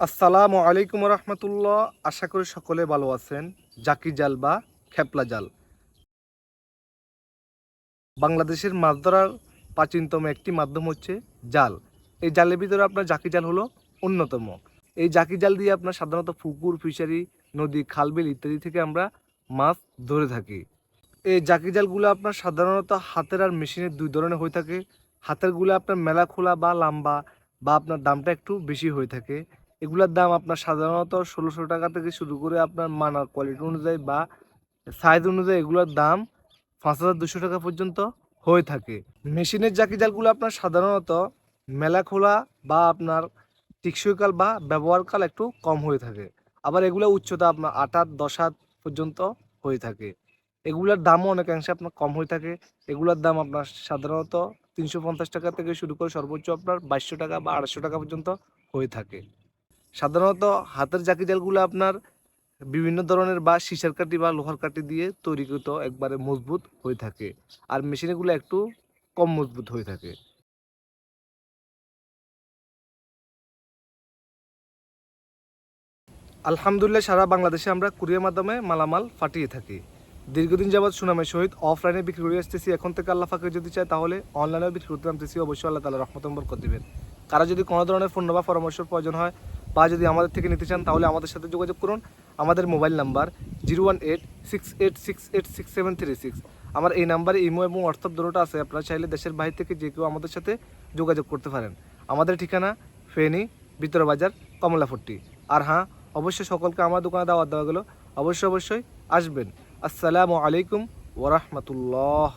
আসসালামু আলাইকুম রহমতুল্লাহ। আশা করি সকলে ভালো আছেন। জাকি জাল বা খেপলা জাল। বাংলাদেশের মাছ ধরার প্রাচীনতম একটি মাধ্যম হচ্ছে জাল। এই জালের ভিতরে আপনার জাকি জাল হলো অন্যতম। এই জাকি জাল দিয়ে আপনার সাধারণত পুকুর, ফিশারি, নদী খালবিল ইত্যাদি থেকে আমরা মাছ ধরে থাকি। এই জাকি জালগুলো আপনার সাধারণত হাতের আর মেশিনের দুই ধরনের হয়ে থাকে। হাতেরগুলো আপনার মেলা খোলা বা লম্বা বা আপনার দামটা একটু বেশি হয়ে থাকে। এগুলোর দাম আপনার সাধারণত ষোলোশো টাকা থেকে শুরু করে আপনার মানার কোয়ালিটি অনুযায়ী বা সাইজ অনুযায়ী এগুলোর দাম পাঁচ হাজার দুশো টাকা পর্যন্ত হয়ে থাকে। মেশিনের জাকি জালগুলো আপনার সাধারণত মেলা খোলা বা আপনার টিকসইকাল বা ব্যবহারকাল একটু কম হয়ে থাকে। আবার এগুলো উচ্চতা আপনার আট হাত, দশ হাত পর্যন্ত হয়ে থাকে। এগুলোর দামও অনেকাংশে আপনার কম হয়ে থাকে। এগুলোর দাম আপনার সাধারণত তিনশো পঞ্চাশ টাকা থেকে শুরু করে সর্বোচ্চ আপনার বাইশশো টাকা বা আড়াইশো টাকা পর্যন্ত হয়ে থাকে। সাধারণত হাতের জাকি জালগুলো আপনার বিভিন্ন ধরনের বা সিসার কাঠি বা লোহার কাঠি দিয়ে তৈরিকৃত একবারে মজবুত হয়ে থাকে। আর মেশিনগুলো একটু কম মজবুত হয়ে থাকে। আলহামদুলিল্লাহ সারা বাংলাদেশে আমরা কুরিয়ার মাধ্যমে মালামাল ফাটিয়ে থাকি। দীর্ঘদিন যাবৎ সুনামের সহিত অফলাইনে বিক্রি করে আসতেছি। এখন থেকে আল্লাহ ফাঁকে যদি চায় তাহলে অনলাইনেও বিক্রি করতে নামতেছি। অবশ্যই আল্লাহ তালা রহমত বরকত দিবেন। কারও যদি কোনো ধরনের ফোন বা পরামর্শের প্রয়োজন হয় বা যদি আমাদের থেকে নিতে চান তাহলে আমাদের সাথে যোগাযোগ করুন। আমাদের mobile number zero one eight, six eight six eight, six seven three six. আমার এই নাম্বারে ইমো এবং হোয়াটসঅ্যাপ দুটোটা আছে। আপনারা চাইলে দেশের বাইরে থেকে যে কেউ আমাদের সাথে যোগাযোগ করতে পারেন। আমাদের ঠিকানা ফেনী বাজার কমলাফট্টি আর হ্যাঁ অবশ্যই সকলকে আমার দোকানে দাওয়াত দেওয়া গেলো। অবশ্যই অবশ্যই আসবেন। আসসালামু আলাইকুম ওরহমতুল্লাহ